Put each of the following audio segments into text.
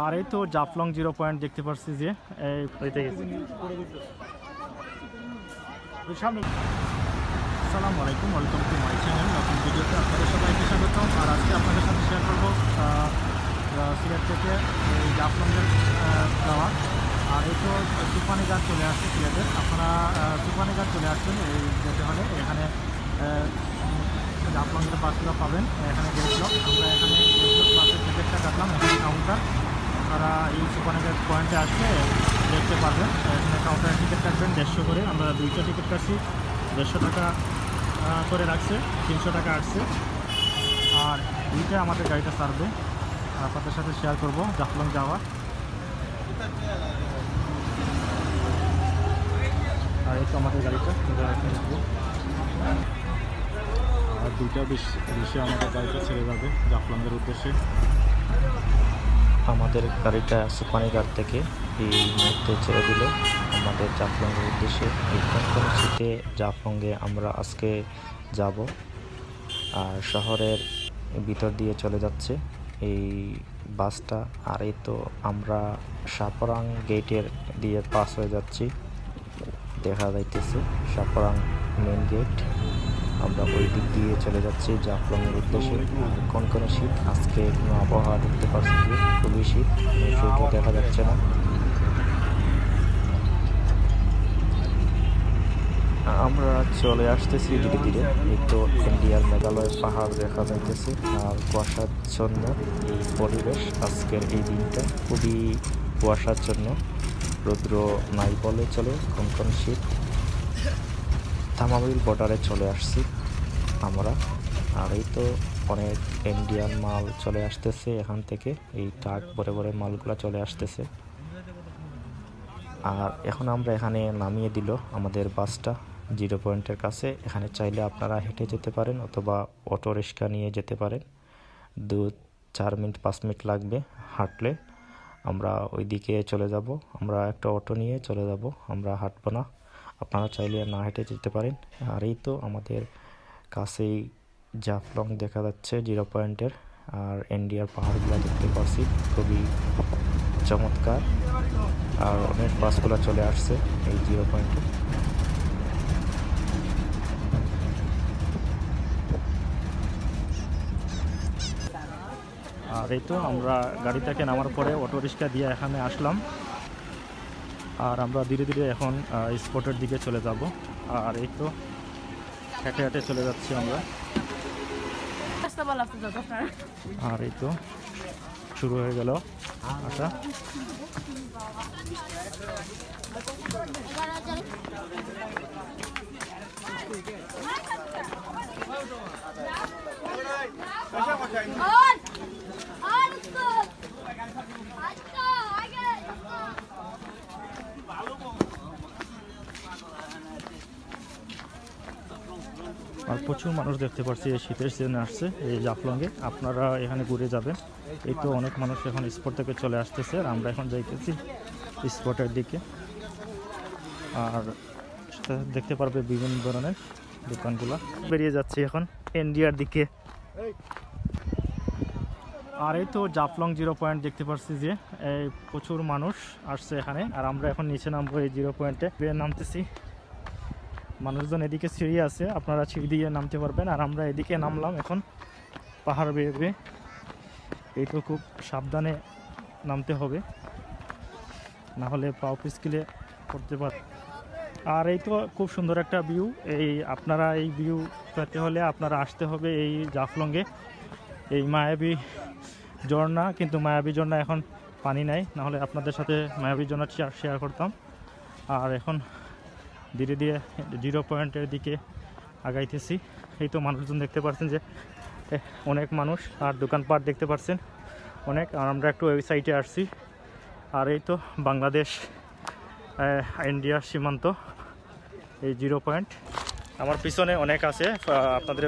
আর এই তো Jaflong zero point দেখতে পাচ্ছি যে গেছি। আসসালামু আলাইকুম, ওয়েলকাম টু মাই চ্যানেল। নতুন ভিডিওতে আপনাদের সবাইকে স্বাগতম। আর আজকে আপনাদের সাথে শেয়ার করব সিলেট থেকে জাফলংয়ের যাওয়া। আর এই তো তুফানি গাছ চলে আসছে সিলেটের। আপনারা তুফানি গাছ চলে আসছেন, এই যেতে হলে। এখানে জাফলংয়ের বাসগুলো পাবেন। এখানে গেছিল আমরা এখানে বাসের টিকিটটা কাটলাম, এখানে কাউন্টার আপনারা এই সুপারনেগার পয়েন্টে আসলে দেখতে পারবেন। এখানে কাউন্টারে টিকিট কাটবেন দেড়শো করে। আমরা দুইটা টিকিট কাটছি। দেড়শো টাকা করে রাখছে, তিনশো টাকা আসছে। আর দুইটা আমাদের গাড়িটা সারবে আপনাদের সাথে শেয়ার করব, জাফলং যাওয়া আর এই তো আমাদের গাড়িটা আর দুইটা বেশ বেশি আমাদের গাড়িটা ছেড়ে যাবে জাফলংয়ের উদ্দেশ্যে। আমাদের গাড়িটা সুপানিঘাট থেকে এই মুহূর্তে ছেড়ে দিল। আমাদের জাফলংয়ের উদ্দেশ্যে এই শীতে জাফলংয়ে আমরা আজকে যাব। আর শহরের ভিতর দিয়ে চলে যাচ্ছে এই বাসটা। আর এই তো আমরা সাপরাং গেটের দিয়ে পাস হয়ে যাচ্ছি। দেখা যাইতেছে সাপরাং মেন গেট আমরা ওই দিক দিয়ে চলে যাচ্ছি জাফলংয়ের উদ্দেশ্যে। কোন কোন শীত? আজকে কোনো আবহাওয়া দেখতে পাচ্ছি যে খুবই শীত সূর্য দেখা যাচ্ছে না। আমরা চলে আসতেছি ধীরে ধীরে তো ইন্ডিয়ার মেঘালয় পাহাড় দেখা যাইতেছে, আর কুয়াশাচ্ছন্ন এই পরিবেশ আজকের এই দিনটা। খুবই কুয়াশাচ্ছন্ন, রৌদ্র নাই বলে চলে, কোন কোন শীত। থামাবিল বর্ডারে চলে আসছি আমরা। আর এই তো অনেক ইন্ডিয়ান মাল চলে আসতেছে এখান থেকে। এই ট্রাক ভরে ভরে মালগুলো চলে আসতেছে। আর এখন আমরা এখানে নামিয়ে দিল আমাদের বাসটা জিরো পয়েন্টের কাছে। এখানে চাইলে আপনারা হেঁটে যেতে পারেন অথবা অটো রিক্সা নিয়ে যেতে পারেন। দু চার মিনিট, পাঁচ মিনিট লাগবে হাঁটলে। আমরা ওইদিকে চলে যাব। আমরা একটা অটো নিয়ে চলে যাব। আমরা হাঁটবো না। আপনারা চাইলে না হেঁটে যেতে পারেন। আর এই তো আমাদের কাছেই জাফলং দেখা যাচ্ছে জিরো পয়েন্টের। আর ইন্ডিয়ার পাহাড়গুলো দেখতে পাচ্ছি খুবই চমৎকার। আর অনেক বাসগুলো চলে আসছে এই জিরো পয়েন্টে। আর এই তো আমরা গাড়ি থেকে নামার পরে অটো রিক্সা দিয়ে এখানে আসলাম। আর আমরা ধীরে ধীরে এখন স্পটের দিকে চলে যাব। আর এই তো হেঁটে হেঁটে চলে যাচ্ছি আমরা। আর এই তো শুরু হয়ে গেল। আচ্ছা। On! আর প্রচুর মানুষ দেখতে পাচ্ছি এই শীতের সিজনে আসছে, এই জাফলংয়ে। আপনারা এখানে ঘুরে যাবেন। এই তো অনেক মানুষ এখন স্পট থেকে চলে আসতেছে, আর আমরা এখন যাইতেছি স্পটের দিকে। আর দেখতে পারবে বিভিন্ন ধরনের দোকানগুলো। বেরিয়ে যাচ্ছি এখন ইন্ডিয়ার দিকে। আর এই তো জাফলং জিরো পয়েন্ট দেখতে পাচ্ছি যে প্রচুর মানুষ আসছে এখানে, আর আমরা এখন নিচে নামবো এই জিরো পয়েন্টে নামতেছি। মানুষজন এদিকে সিঁড়ি আছে, আপনারা সিঁড়ি দিয়ে নামতে পারবেন। আর আমরা এদিকে নামলাম এখন পাহাড় বেয়ে বেয়ে। এই খুব সাবধানে নামতে হবে। না হলে পাও পিসকিলে করতে পার। আর এই তো খুব সুন্দর একটা ভিউ এই আপনারা এই ভিউ পেতে হলে আপনারা আসতে হবে এই জাফলংয়ে। এই মায়াবী ঝর্ণা, কিন্তু মায়াবী ঝর্ণা এখন পানি নাই। নাহলে আপনাদের সাথে মায়াবী ঝর্ণা শেয়ার করতাম। আর এখন ধীরে ধীরে জিরো পয়েন্টের দিকে আগাইতেছি। এই তো মানুষজন দেখতে পাচ্ছেন যে অনেক মানুষ আর দোকানপাট দেখতে পাচ্ছেন অনেক, আর আমরা একটু ওয়েবসাইটে আসছি। আর এই তো বাংলাদেশ ইন্ডিয়ার সীমান্ত, এই জিরো পয়েন্ট। আমার পিছনে অনেক আছে আপনাদের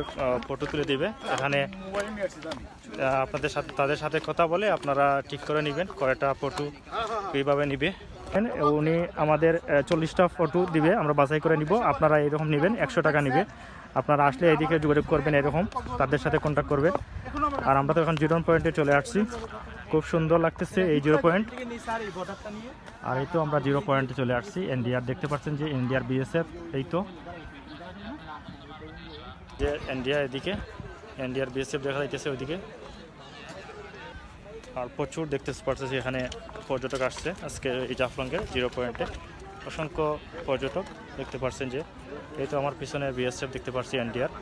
ফটো তুলে দিবে। এখানে আপনাদের সাথে, তাদের সাথে কথা বলে আপনারা ঠিক করে নেবেন, কয়টা ফটো কীভাবে নিবে। উনি আমাদের চল্লিশটা ফটো দিবে, আমরা বাছাই করে নিব। আপনারা এরকম নেবেন, একশো টাকা নেবে। আপনারা আসলে এদিকে যোগাযোগ করবেন এরকম, তাদের সাথে কন্ট্যাক্ট করবেন আর আমরা তো এখন জিরো পয়েন্টে চলে আসছি। খুব সুন্দর লাগতেছে এই জিরো পয়েন্ট আর এই তো আমরা জিরো পয়েন্টে চলে আসছি। এনডিআর দেখতে পাচ্ছেন যে ইন্ডিয়ার বিএসএফ এই তো। যে ইন্ডিয়া এদিকে ইন্ডিয়ার বিএসএফ দেখা যাইতেছে ওইদিকে। আর প্রচুর দেখতে পারতেছি এখানে পর্যটক আসছে। আজকে এই জাফলংয়ের জিরো পয়েন্টে অসংখ্য পর্যটক দেখতে পাচ্ছেন যে, এই তো আমার পিছনে বিএসএফ দেখতে পাচ্ছি এনডিআর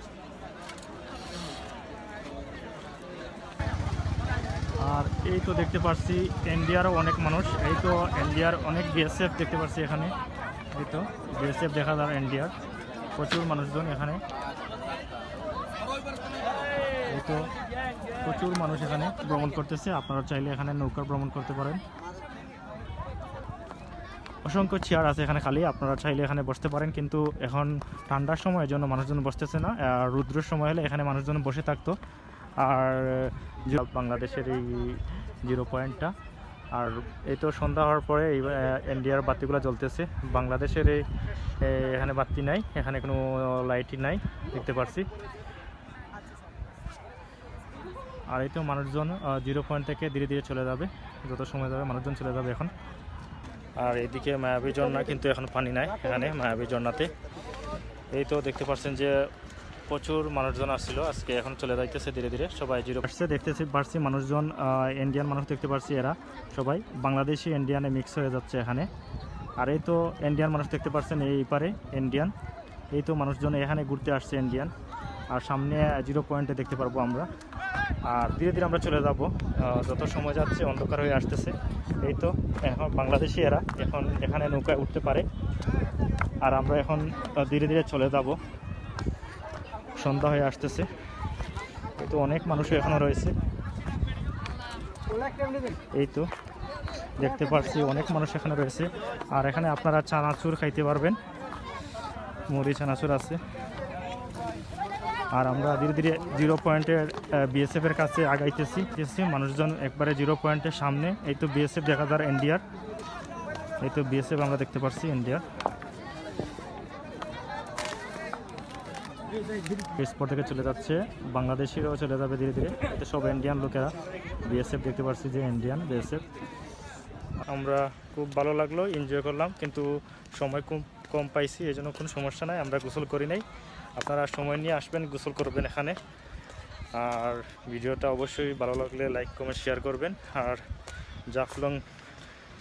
আর এই তো দেখতে পাচ্ছি ইন্ডিয়ারও অনেক মানুষ। এই তো ইন্ডিয়ার অনেক বিএসএফ দেখতে পাচ্ছি এখানে। এই তো বিএসএফ দেখা যায় ইন্ডিয়ার প্রচুর মানুষজন এখানে। এই তো প্রচুর মানুষ এখানে ভ্রমণ করতেছে। আপনারা চাইলে এখানে নৌকা ভ্রমণ করতে পারেন। অসংখ্য চেয়ার আছে এখানে খালি, আপনারা চাইলে এখানে বসতে পারেন, কিন্তু এখন ঠান্ডার সময় জন্য মানুষজন বসতেছে না, আর রুদ্রের সময় হলে এখানে মানুষজন বসে থাকতো। আর বাংলাদেশের এই জিরো পয়েন্টটা, আর এই তো সন্ধ্যা হওয়ার পরে এই ইন্ডিয়ার বাতিগুলো জ্বলতেছে। বাংলাদেশের এই এখানে বাতি নাই, এখানে কোনো লাইটই নাই, দেখতে পাচ্ছি আর এই তো মানুষজন জিরো পয়েন্ট থেকে ধীরে ধীরে চলে যাবে। যত সময় যাবে মানুষজন চলে যাবে এখন। আর এদিকে মায়াবী ঝর্ণা কিন্তু এখন পানি নাই এখানে, মায়াবী ঝর্ণাতে। এই তো দেখতে পাচ্ছেন যে প্রচুর মানুষজন আসছিল, আজকে এখন চলে যাইতেছে ধীরে ধীরে। সবাই জিরো আসছে, দেখতেছি, পারছি মানুষজন ইন্ডিয়ান মানুষ দেখতে পারছি এরা, সবাই। বাংলাদেশি ইন্ডিয়ানে মিক্স হয়ে যাচ্ছে এখানে। আর এই তো ইন্ডিয়ান মানুষ দেখতে পাচ্ছেন এই পারে ইন্ডিয়ান এই তো মানুষজন এখানে ঘুরতে আসছে ইন্ডিয়ান আর সামনে জিরো পয়েন্টে দেখতে পারব আমরা। আর ধীরে ধীরে আমরা চলে যাব। যত সময় যাচ্ছে অন্ধকার হয়ে আসতেছে। এই তো, এখন বাংলাদেশি এরা এখন এখানে নৌকায় উঠতে পারে। আর আমরা এখন ধীরে ধীরে চলে যাব। সন্ধ্যা হয়ে আসতেছে। তো অনেক মানুষ এখনও রয়েছে। এই তো, দেখতে পাচ্ছি অনেক মানুষ এখানে রয়েছে। আর এখানে আপনারা চানাচুর খাইতে পারবেন। মুড়ি চানাচুর আছে। আর আমরা ধীরে ধীরে জিরো পয়েন্টের বিএসএফ এর কাছে আগাইতেছি। মানুষজন একবারে জিরো পয়েন্টের সামনে। এই তো বিএসএফ দেখা যার ইন্ডিয়ার এই তো বিএসএফ আমরা দেখতে পাচ্ছি ইন্ডিয়ার স্পট থেকে চলে যাচ্ছে। বাংলাদেশিরাও চলে যাবে ধীরে ধীরে। এতে সব ইন্ডিয়ান লোকেরা। বিএসএফ দেখতে পাচ্ছি যে ইন্ডিয়ান বিএসএফ আমরা খুব ভালো লাগল এনজয় করলাম, কিন্তু সময় কম কম পাইছি এই জন্য কোনো সমস্যা নাই, আমরা গোসল করি নাই। আপনারা সময় নিয়ে আসবেন, গোসল করবেন এখানে। আর ভিডিওটা অবশ্যই ভালো লাগলে লাইক, কমেন্ট, শেয়ার করবেন। আর জাফলং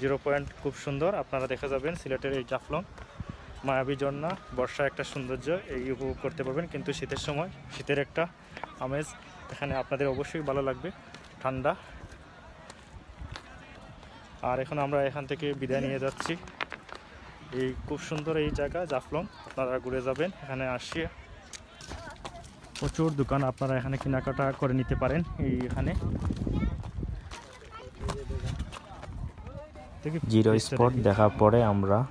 জিরো পয়েন্ট খুব সুন্দর, আপনারা দেখা যাবেন সিলেটের এই জাফলং। মায়াবী ঝর্ণা বর্ষা একটা সৌন্দর্য, এই উপভোগ করতে পারবেন। কিন্তু শীতের সময়, শীতের একটা আমেজ এখানে আপনাদের অবশ্যই ভালো লাগবে, ঠান্ডা। আর এখন আমরা এখান থেকে বিদায় নিয়ে যাচ্ছি। এই খুব সুন্দর এই জায়গা, জাফলং। আপনারা ঘুরে যাবেন, এখানে আসিয়ে প্রচুর দোকান আপনারা এখানে কেনাকাটা করে নিতে পারেন এই এখানে জিরো স্পট দেখার পরে আমরা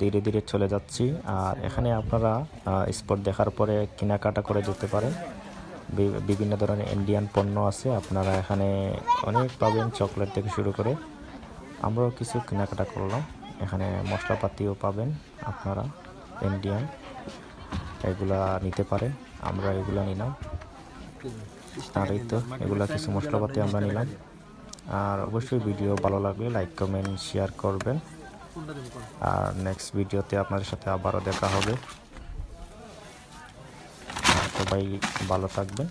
ধীরে ধীরে চলে যাচ্ছি। আর এখানে আপনারা স্পট দেখার পরে কেনাকাটা করে যেতে পারেন। বি- বিভিন্ন ধরনের ইন্ডিয়ান পণ্য আছে আপনারা এখানে অনেক পাবেন চকলেট থেকে শুরু করে। আমরাও কিছু কেনাকাটা করলাম। এখানে মশলাপাতিও পাবেন আপনারা ইন্ডিয়ান। এগুলা নিতে পারেন। আমরা এগুলো নিলাম। আর এই তো, এগুলো কিছু মশলাপাতি আমরা নিলাম। আর অবশ্যই ভিডিও ভালো লাগলে লাইক কমেন্ট শেয়ার করবেন। আর নেক্সট ভিডিওতে আপনাদের সাথে আবারও দেখা হবে। সবাই ভালো থাকবেন।